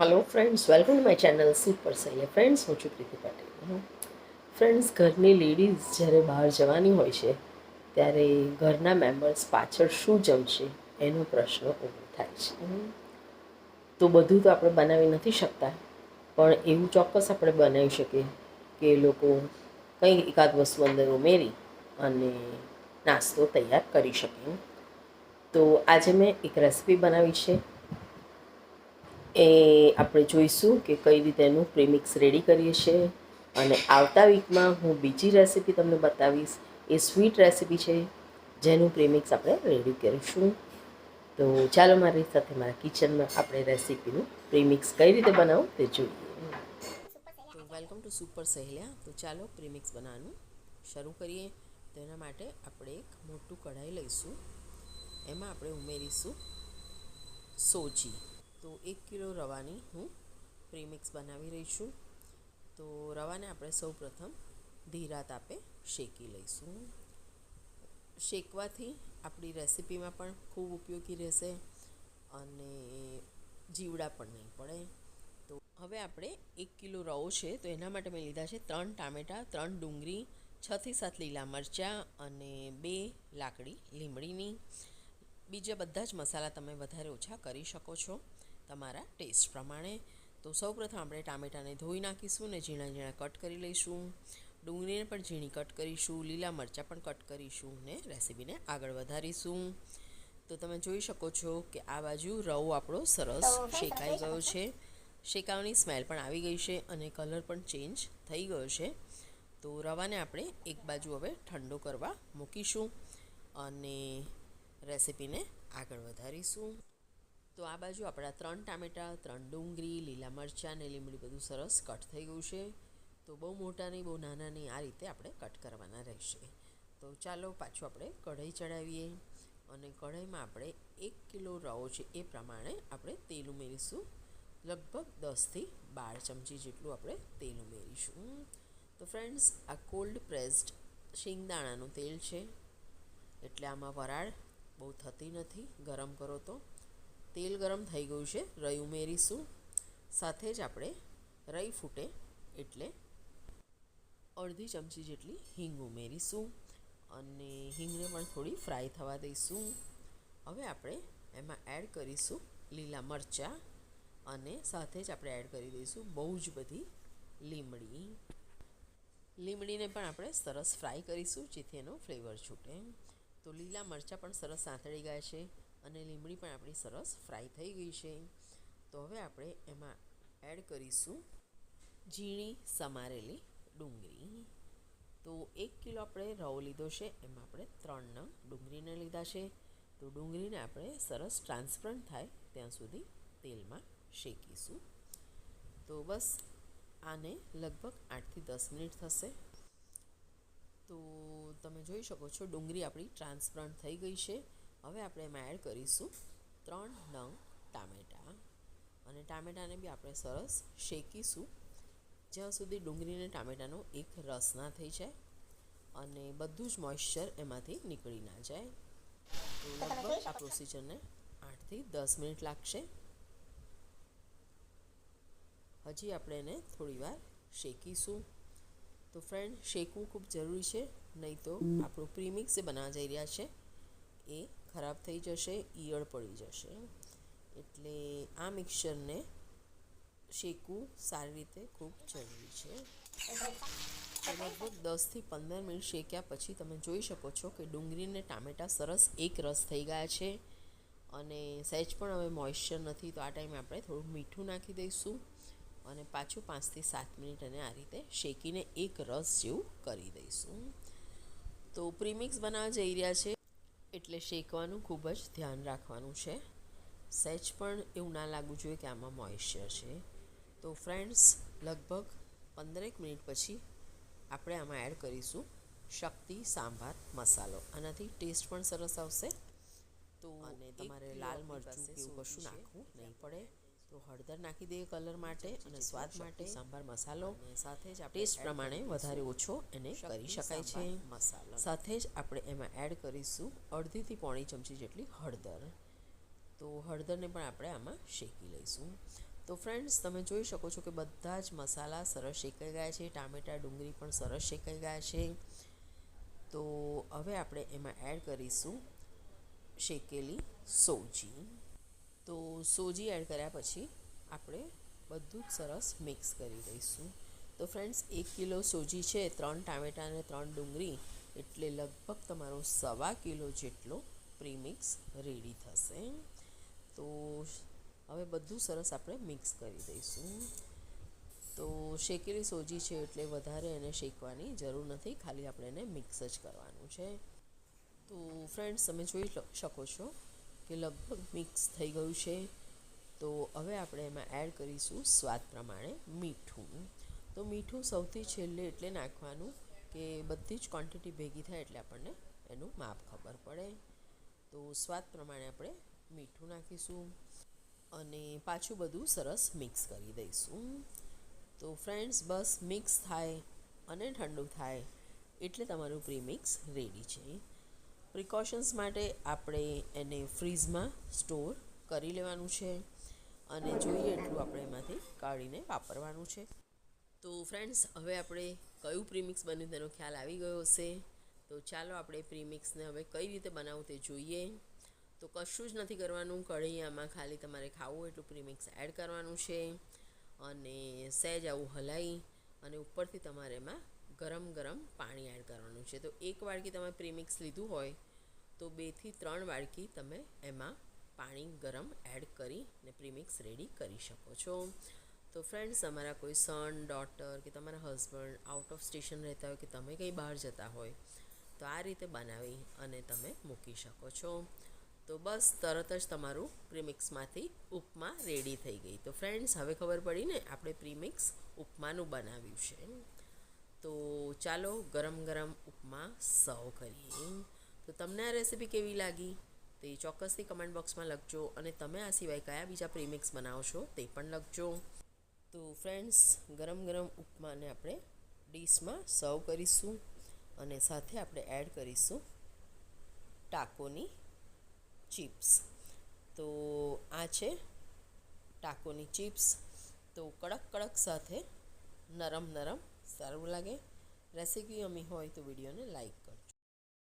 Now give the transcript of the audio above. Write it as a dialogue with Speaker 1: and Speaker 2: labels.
Speaker 1: Hello friends welcome to my channel super સૈલે friends હું છું Priti Patil. Friends ઘરની લેડીઝ જ્યારે બહાર જવાની હોય છે, ત્યારે ઘરના મેમ્બર્સ પાછળ શું જમશે એનો પ્રશ્ન ઊભો થાય છે. તો બધું તો આપણે બનાવી નથી શકતા, પણ એવું ચોક્કસ આપણે બનાવી શકીએ કે લોકો કંઈ એકાદ વસ્તુ અંદર ઉમેરી અને નાસ્તો તૈયાર કરી શકે. તો આજે મેં એક રેસીપી બનાવી છે. એ આપણે જોઈશું કે કઈ રીતે એનું પ્રીમિક્સ રેડી કરીએ છીએ. અને આવતા વીકમાં હું બીજી રેસિપી તમને બતાવીશ. એ સ્વીટ રેસિપી છે, જેનું પ્રીમિક્સ આપણે રેડી કરીશું. તો ચાલો મારી સાથે મારા કિચનમાં આપણે રેસિપીનું પ્રીમિક્સ કઈ રીતે બનાવું તે જોઈએ. વેલકમ ટુ સુપર સહેલિયા તો ચાલો પ્રીમિક્સ બનાવવાનું શરૂ કરીએ. તેના માટે આપણે એક મોટું કઢાઈ લઈશું. એમાં આપણે ઉમેરીશું સોજી. તો એક કિલો રવાની હું પ્રીમિક્સ બનાવી રહી છું. તો રવાને આપણે સૌ પ્રથમ ધીરા તાપે શેકી લઈશું. શેકવાથી આપણી રેસિપીમાં પણ ખૂબ ઉપયોગી રહેશે અને જીવડા પણ નહીં પડે. તો હવે આપણે એક કિલો રવો છે તો એના માટે મેં લીધા છે ત્રણ ટામેટાં, ત્રણ ડુંગળી છથી સાત લીલા મરચાં અને બે લાકડી લીમડીની. બીજા બધા જ મસાલા તમે વધારે ઓછા કરી શકો છો. તમારા ટેસ્ટ પ્રમાણે. તો સૌપ્રથમ આપણે ટામેટાને ધોઈ નાખીશું ને ઝીણા ઝીણા કટ કરી લઈશું. ડુંગળીને પણ ઝીણી કટ કરીશું લીલા મરચાં પણ કટ કરીશું ને રેસીપીને આગળ વધારીશું. તો તમે જોઈ શકો છો કે આ બાજુ રવો આપણો સરસ શેકાઈ ગયો છે. શેકાવાની સ્મેલ પણ આવી ગઈ છે અને કલર પણ ચેન્જ થઈ ગયો છે. તો રવાને આપણે એક બાજુ હવે ઠંડો કરવા મૂકીશું અને રેસીપીને આગળ વધારીશું. તો આ બાજુ આપણા ત્રણ ટામેટાં, ત્રણ ડુંગળી, લીલા મરચાં ને લીમડી બધું સરસ કટ થઈ ગયું છે. તો બહુ મોટા નહીં બહુ નાના નહીં આ રીતે આપણે કટ કરવાના રહેશે. તો ચાલો પાછું આપણે કઢાઈ ચડાવીએ અને કઢાઈમાં આપણે એક કિલો રવો છે એ પ્રમાણે આપણે તેલ ઉમેરીશું. લગભગ દસથી બાર ચમચી જેટલું આપણે તેલ ઉમેરીશું. તો ફ્રેન્ડ્સ, આ કોલ્ડ પ્રેસ્ડ શિંગદાણાનું તેલ છે. એટલે આમાં વરાળ બહુ થતી નથી, ગરમ કરો તો. તેલ ગરમ થઈ ગયું છે, રઈ ઉમેરીશું. સાથે જ આપણે રઈ ફૂટે એટલે અડધી ચમચી જેટલી હિંગ ઉમેરીશું અને હિંગને પણ થોડી ફ્રાય થવા દઈશું. હવે આપણે એમાં એડ કરીશું લીલા મરચાં અને સાથે જ આપણે એડ કરી દઈશું બહુ જ બધી લીમડી. લીમડીને પણ આપણે સરસ ફ્રાય કરીશું જેથી એનો ફ્લેવર છૂટે. તો લીલા મરચાં પણ સરસ સાંતળી ગયા છે. અને લીમડી પણ આપણી સરસ ફ્રાય થઈ ગઈ છે. તો હવે આપણે એમાં એડ કરીશું ઝીણી સમારેલી ડુંગળી. તો એક કિલો આપણે રવો લીધો છે, એમાં આપણે ત્રણ નંગ ડુંગળીને લીધા છે. તો ડુંગળીને આપણે સરસ ટ્રાન્સપરન્ટ થાય ત્યાં સુધી તેલમાં શેકીશું. તો બસ આને લગભગ આઠથી દસ મિનિટ થશે. તો તમે જોઈ શકો છો ડુંગળી આપણી ટ્રાન્સપરન્ટ થઈ ગઈ છે. હવે આપણે એમાં એડ કરીશું ત્રણ નંગ ટામેટાં. અને ટામેટાને બી આપણે સરસ શેકીશું. જ્યાં સુધી ડુંગળીને ટામેટાનો એક રસ ના થઈ જાય અને બધું જ મોઇશ્ચર એમાંથી નીકળી ના જાય. તો લગભગ આ પ્રોસિજરને આઠથી દસ મિનિટ લાગશે. હજી આપણે એને થોડીવાર શેકીશું. તો ફ્રેન્ડ શેકવું ખૂબ જરૂરી છે નહીં તો આપણું પ્રીમિક્સ જે બનાવવા જઈ રહ્યા છે એ ખરાબ થઈ જશે, ઈયળ પડી જશે. એટલે આ મિક્સરને શેકવું સારી રીતે ખૂબ જરૂરી છે. લગભગ દસથી પંદર મિનિટ શેક્યા પછી તમે જોઈ શકો છો કે ડુંગળીને ટામેટાં સરસ એક રસ થઈ ગયા છે અને સહેજ પણ હવે મોઇશ્ચર નથી, તો આ ટાઈમે આપણે થોડું મીઠું નાખી દઈશું અને પાછું પાંચથી સાત મિનિટ અને આ રીતે શેકીને એક રસ જેવું કરી દઈશું. તો પ્રીમિક્સ બનાવવા જઈ રહ્યા છે. એટલે શેકવાનું ખૂબ જ ધ્યાન રાખવાનું છે. સહેજ પણ એવું ના લાગવું જોઈએ કે આમાં મોઇશ્ચર છે. તો ફ્રેન્ડ્સ લગભગ પંદરેક મિનિટ પછી આપણે આમાં એડ કરીશું શક્તિ સાંભાર મસાલો. આનાથી ટેસ્ટ પણ સરસ આવશે. તો અને તમારે લાલ મરચું એવું કશું નાખવું નહીં પડે. તો હળદર નાખી દઈએ કલર માટે અને સ્વાદ માટે સાંભાર મસાલો. સાથે જ ટેસ્ટ પ્રમાણે વધારે ઓછો એને કરી શકાય છે. મસાલો. સાથે જ આપણે એમાં એડ કરીશું અડધીથી પોણી ચમચી જેટલી હળદર. તો હળદરને પણ આપણે આમાં શેકી લઈશું. તો તો ફ્રેન્ડ્સ તમે જોઈ શકો છો કે બધા જ મસાલા સરસ શેકાઈ ગયા છે. ટામેટાં ડુંગળી પણ સરસ શેકાઈ ગયા છે. તો હવે આપણે એમાં એડ કરીશું શેકેલી સોજી. તો સોજી એડ કર્યા પછી આપણે બધું જ સરસ મિક્સ કરી દઈશું તો ફ્રેન્ડ્સ, એક કિલો સોજી છે, ત્રણ ટામેટાં અને ત્રણ ડુંગળી, એટલે લગભગ તમારો સવા કિલો જેટલો પ્રીમિક્સ રેડી થશે. તો હવે બધું સરસ આપણે મિક્સ કરી દઈશું. તો શેકેલી સોજી છે એટલે વધારે એને શેકવાની જરૂર નથી, ખાલી આપણે એને મિક્સ જ કરવાનું છે. તો ફ્રેન્ડ્સ, તમે જોઈ શકો છો. કે લગભગ મિક્સ થઈ ગયું છે. તો હવે આપણે એમાં એડ કરીશું સ્વાદ પ્રમાણે મીઠું. તો મીઠું સૌથી છેલ્લે એટલે નાખવાનું કે બધી જ ક્વોન્ટિટી ભેગી થાય એટલે આપણને એનું માપ ખબર પડે. તો સ્વાદ પ્રમાણે આપણે મીઠું નાખીશું અને પાછું બધું સરસ મિક્સ કરી દઈશું. તો ફ્રેન્ડ્સ બસ મિક્સ થાય અને ઠંડુ થાય એટલે તમારું પ્રીમિક્સ રેડી છે. પ્રિકોશન્સ માટે આપણે એને ફ્રીઝમાં સ્ટોર કરી લેવાનું છે અને જોઈએ એટલું આપણે એમાંથી કાઢીને વાપરવાનું છે. તો ફ્રેન્ડ્સ હવે આપણે કયું પ્રીમિક્સ બન્યું તેનો ખ્યાલ આવી ગયો હશે. તો ચાલો આપણે પ્રીમિક્સને હવે કઈ રીતે બનાવવું તે જોઈએ. તો કશું જ નથી કરવાનું, કઢૈયામાં ખાલી તમારે ખાવું એટલું પ્રીમિક્સ એડ કરવાનું છે. અને સહેજ આવું હલાવી અને ઉપરથી તમારે એમાં ગરમ ગરમ પાણી એડ કરવાનું છે. તો એક વાડકી તમે પ્રીમિક્સ લીધું હોય, તો બેથી ત્રણ વાડકી તમે એમાં પાણી ગરમ એડ કરી ને પ્રીમિક્સ રેડી કરી શકો છો. તો ફ્રેન્ડ્સ તમારા કોઈ સન ડોટર કે તમારા હસબન્ડ આઉટ ઓફ સ્ટેશન રહેતા હોય કે તમે કંઈ બહાર જતા હોય, તો આ રીતે બનાવી અને તમે મૂકી શકો છો. તો બસ તરત જ તમારું પ્રીમિક્સમાંથી ઉપમા રેડી થઈ ગઈ. તો ફ્રેન્ડ્સ હવે ખબર પડી ને, આપણે પ્રીમિક્સ ઉપમાનું બનાવ્યું છે. તો ચાલો ગરમ ગરમ ઉપમા સર્વ કરીએ. તો તમને આ રેસીપી કેવી લાગી? તે ચોક્કસથી કમેન્ટ બોક્સમાં લખજો અને તમે આ સિવાય કયા બીજા પ્રીમિક્સ બનાવો છો તે પણ લખજો. તો ફ્રેન્ડ્સ, ગરમ ગરમ ઉપમાને આપણે ડીશમાં સર્વ કરીશું અને સાથે આપણે એડ કરીશું ટાકોની ચિપ્સ. તો આ છે ટાકોની ચિપ્સ. તો કડક કડક સાથે નરમ નરમ સારું લાગે. રેસીપી અમી હોય તો વિડીયોને લાઈક કરજો.